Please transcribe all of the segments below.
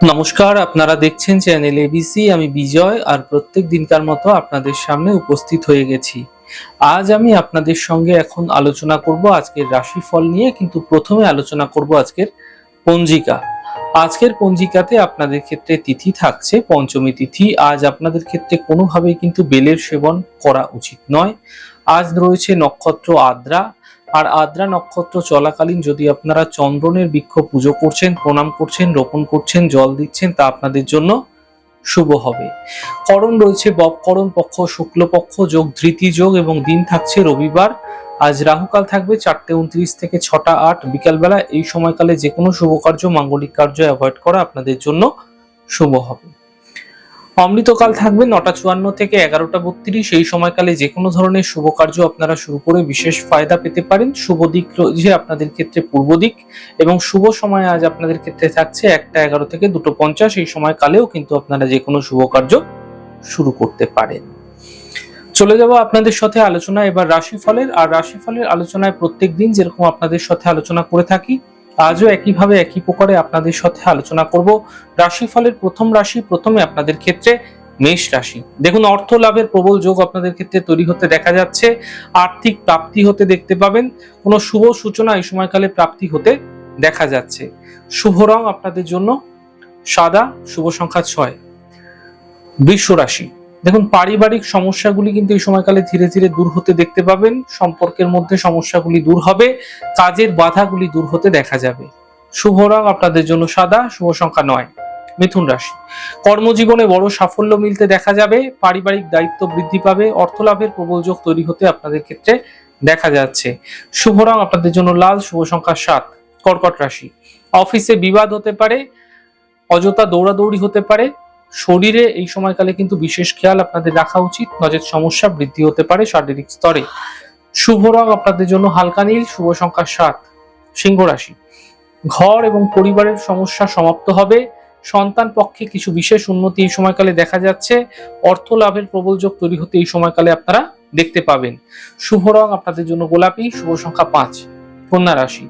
নমস্কার, আপনারা দেখছেন চ্যানেল এবিসি আমি বিজয় আর প্রত্যেক দিনকার মতো আপনাদের সামনে উপস্থিত হয়ে গেছি। আজ আমি আপনাদের সঙ্গে এখন আলোচনা করব আজকের রাশিফল নিয়ে, কিন্তু প্রথমে আলোচনা করব আজকের পঞ্জিকা। আজকের পঞ্জিকাতে আপনাদের ক্ষেত্রে তিথি থাকছে, পঞ্চমী তিথি। আজ আপনাদের ক্ষেত্রে কোনোভাবেই কিন্তু বেলের সেবন করা উচিত নয়। আজ রয়েছে নক্ষত্র আদ্রা আর আদ্রা নক্ষত্র চলাকালীন যদি আপনারা চন্দ্রনের বৃক্ষ পুজো করছেন, প্রণাম করছেন, রোপণ করছেন, জল দিচ্ছেন, তা আপনাদের জন্য শুভ হবে। করণ রয়েছে ববকরণ পক্ষ শুক্লপক্ষ যোগ ধৃতি যোগ এবং দিন থাকছে রবিবার। আজ রাহুকাল থাকবে চারটে উনত্রিশ থেকে ছটা আট বিকালবেলা। এই সময়কালে যে কোনো শুভ কার্য, মাঙ্গলিক কার্য অ্যাভয়েড করা আপনাদের জন্য শুভ হবে। অমৃতকাল থাকবে নটা চুয়ান্ন থেকে এগারোটা বত্রিশ। এই সময়কালে যে কোনো ধরনের শুভ কার্য আপনারা শুরু করে বিশেষ ফায়দা পেতে পারেন। শুভ দিক রয়েছে আপনাদের ক্ষেত্রে পূর্ব দিক এবং শুভ সময় আজ আপনাদের ক্ষেত্রে থাকছে একটা এগারো থেকে দুটো পঞ্চাশ। এই সময়কালেও কিন্তু আপনারা যে কোনো শুভ কার্য শুরু করতে পারেন। চলে যাব আপনাদের সাথে আলোচনা এবার রাশিফলের, আর রাশিফলের আলোচনায় প্রত্যেক দিন যেরকম আপনাদের সাথে আলোচনা করে থাকি আজও একইভাবে একই প্রকারে আপনাদের সাথে আলোচনা করব। রাশিফলের প্রথম রাশি প্রথমে আপনাদের ক্ষেত্রে মেষ রাশি। দেখুন, অর্থ লাভের প্রবল যোগ আপনাদের ক্ষেত্রে তৈরি হতে দেখা যাচ্ছে। আর্থিক প্রাপ্তি হতে দেখতে পাবেন। কোনো শুভ সূচনা এই সময়কালে প্রাপ্তি হতে দেখা যাচ্ছে। শুভ রং আপনাদের জন্য সাদা, শুভ সংখ্যা ছয়। বৃষ রাশি। দেখুন, পারিবারিক সমস্যাগুলি কিন্তু এই সময়কালে ধীরে ধীরে দূর হতে দেখতে পাবেন। সম্পর্কের মধ্যে সমস্যাগুলি দূর হবে, কাজের বাধাগুলি দূর হতে দেখা যাবে। শুভ রং আপনাদের জন্য সাদা, শুভ সংখ্যা নয়। মিথুন রাশি। কর্মজীবনে বড় সাফল্য মিলতে দেখা যাবে, পারিবারিক দায়িত্ব বৃদ্ধি পাবে অর্থ লাভের প্রবল যোগ তৈরি হতে আপনাদের ক্ষেত্রে দেখা যাচ্ছে। শুভ রং আপনাদের জন্য লাল, শুভ সংখ্যা সাত। কর্কট রাশি। অফিসে বিবাদ হতে পারে, অযথা দৌড়াদৌড়ি হতে পারে শরীরে এই সময়কালে কিন্তু বিশেষ খেয়াল আপনাদের রাখা উচিত। নজর সমস্যা বৃদ্ধি হতে পারে শারীরিক স্তরে। শুভ রং আপনাদের জন্য হালকা নীল, শুভ সংখ্যা সাত, সিংহ রাশি। ঘর এবং পরিবারের সমস্যা সমাপ্ত হবে। সন্তান পক্ষে কিছু বিশেষ উন্নতি এই সময়কালে দেখা যাচ্ছে। অর্থ লাভের প্রবল যোগ তৈরি হতে এই সময়কালে আপনারা দেখতে পাবেন। শুভ রং আপনাদের জন্য গোলাপি, শুভ সংখ্যা পাঁচ। কন্যা রাশি।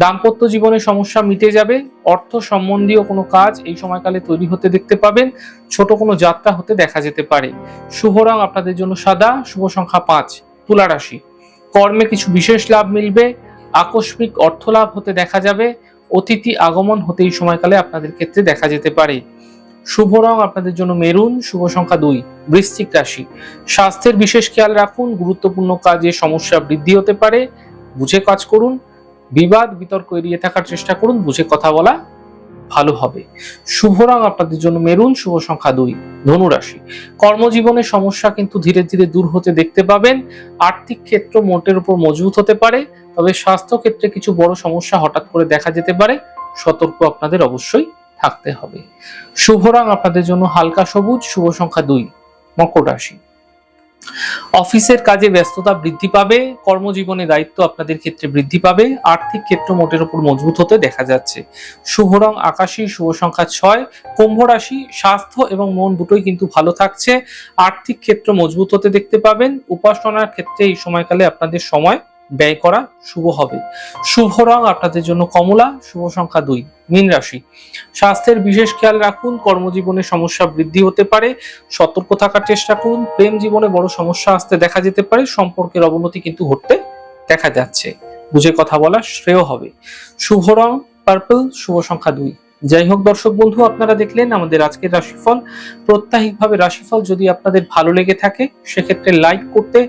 দাম্পত্য জীবনে সমস্যা মিটে যাবে, অর্থ সম্বন্ধীয় কোনো কাজ এই সময়কালে তৈরি হতে দেখতে পাবেন, ছোট কোনো যাত্রা হতে দেখা যেতে পারে। শুভ রং আপনাদের জন্য সাদা, শুভ সংখ্যা পাঁচ, তুলা রাশি। কর্মে কিছু বিশেষ লাভ মিলবে, আকস্মিক অর্থ লাভ হতে দেখা যাবে, অতিথি আগমন হতে এই সময়কালে আপনাদের ক্ষেত্রে দেখা যেতে পারে। শুভ রং আপনাদের জন্য মেরুন, শুভ সংখ্যা দুই, বৃশ্চিক রাশি। স্বাস্থ্যের বিশেষ খেয়াল রাখুন, গুরুত্বপূর্ণ কাজে সমস্যা বৃদ্ধি হতে পারে বুঝে কাজ করুন, বিবাদ, বিতর্ক এড়িয়ে থাকার চেষ্টা করুন, বুঝে কথা বলা ভালো হবে। শুভ রং আপনাদের জন্য মেরুন, শুভ সংখ্যা দুই ধনুরাশি কর্মজীবনে সমস্যা কিন্তু ধীরে ধীরে দূর হতে দেখতে পাবেন। আর্থিক ক্ষেত্র মোটের উপর মজবুত হতে পারে, তবে স্বাস্থ্য ক্ষেত্রে কিছু বড় সমস্যা হঠাৎ করে দেখা যেতে পারে। সতর্ক আপনাদের অবশ্যই থাকতে হবে। শুভ রং আপনাদের জন্য হালকা সবুজ, শুভ সংখ্যা দুই, মকর রাশি। অফিসের কাজে ব্যস্ততা বৃদ্ধি পাবে, কর্মজীবনে দায়িত্ব আপনাদের ক্ষেত্রে বৃদ্ধি পাবে, আর্থিক ক্ষেত্র মোটের উপর মজবুত হতে দেখা যাচ্ছে। শুভ রং আকাশী, শুভ সংখ্যা ছয়, কুম্ভ রাশি, স্বাস্থ্য এবং মন দুটোই কিন্তু ভালো থাকছে। আর্থিক ক্ষেত্র মজবুত হতে দেখতে পাবেন। উপাসনার ক্ষেত্রে এই সময়কালে আপনাদের সময় ব্যয় করা শুভ হবে। শুভ রং আপনাদের জন্য কমলা, শুভ সংখ্যা দুই, মীন রাশি। স্বাস্থ্যের বিশেষ খেয়াল রাখুন, কর্মজীবনে সমস্যা বৃদ্ধি হতে পারে, সতর্ক থাকার চেষ্টা করুন, প্রেম জীবনে বড় সমস্যা আসতে দেখা যেতে পারে, সম্পর্কের অবনতি কিন্তু ঘটতে দেখা যাচ্ছে। বুঝে কথা বলা শ্রেয় হবে। শুভ রং পার্পল শুভ সংখ্যা দুই। যাই হোক দর্শক বন্ধু, আপনারা দেখলেন আমাদের আজকের রাশিফল। প্রত্যাহিকভাবে রাশিফল যদি আপনাদের ভালো লেগে থাকে, সেক্ষেত্রে লাইক করতে